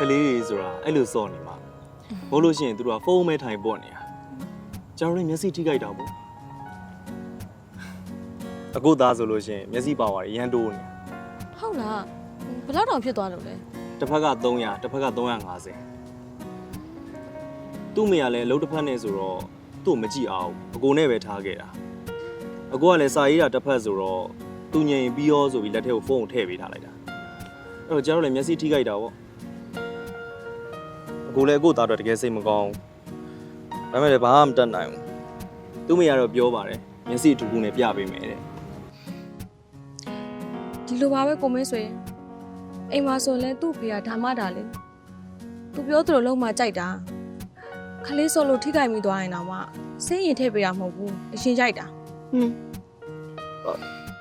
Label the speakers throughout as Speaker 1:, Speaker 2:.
Speaker 1: ကလေးတွေဆိုတာအဲ့လိုစော့နေမှာမဟုတ်လို့ရှိရင်သူတို့ကဖုန်းမဲထိုင်ပေါ့နေတာကျွန်တော်တို့မျက်စိထိခိုက်တာပေါ့အခုသားဆိုလို့ရှိရင်မျက်စိပါဝါရရန်တိုးနေ
Speaker 2: ဟုတ်လားဘယ်လောက်တောင်ဖြစ်သွားလို့လဲ
Speaker 1: တစ်ဖက်က300တစ်ဖက်က350သူ့မေကလည်းအလုပ်တစ်ဖက်နဲ့ဆိုတော့သူ့ကိုမကြည့်အောင်အကိုနဲ့ပဲထားခဲ့တာအကိုကလည်းစာရေးတာတစ်ဖက်ဆိုတော့သူငြိမ်ပြီးရောဆိုပြီးလက်ထဲကိုဖုန်းကိုထည့်ပေးထားလိုက်တာအဲ့တော့ကျွန်တော်လည်းမျက်စိထိခိုက်တာပေါ့အ ကိုလည်းအကိုသားတော့တကယ်စိတ်မကောင်းဘူးဒါပေမဲ့လည်းဘာမှမတတ်နိုင်ဘူးသူ့မေကတော့ပြောပါတယ်မျက်စိအထူးကူနဲ့ပြပေးမယ်တဲ့
Speaker 2: ဒီလိုပါပဲကိုမင်းဆိုရင်အိမ်မှာဆိုရင်လဲသူ့ဖေကဓမ္မတာလေသူပြောသလိုလုံးမကြိုက်တာခလေးစောလို့ထိခိုက်မိသွားရင်တော့မှစိတ်ရင်ထည့်ပေးတာမဟုတ်ဘူးအရှင်ကြိုက်တာ
Speaker 1: ဟွန်း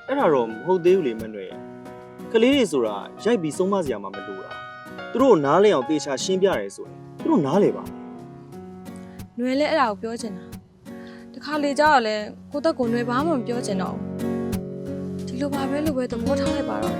Speaker 1: အဲ့ဒါတော့မဟုတ်သေးဘူးလေမနှွေကလေးတွေဆိုတာရိုက်ပြီးဆုံးမစရာမှမလိုတာ သူတို့နားလည်အောင်သေချာရှင်းပြရဲဆိုရင်သူတို့နားလည်
Speaker 2: ပါနွယ်လဲအဲ့ဒါကိုပြောချင်တာတခါလေကြောက်လဲကိုသက်ကိုနွယ်ဘာမှမပြောချင်တော့ဘူးဒီလိုပါပဲလို့ပဲသဘောထားလိုက်ပါတော့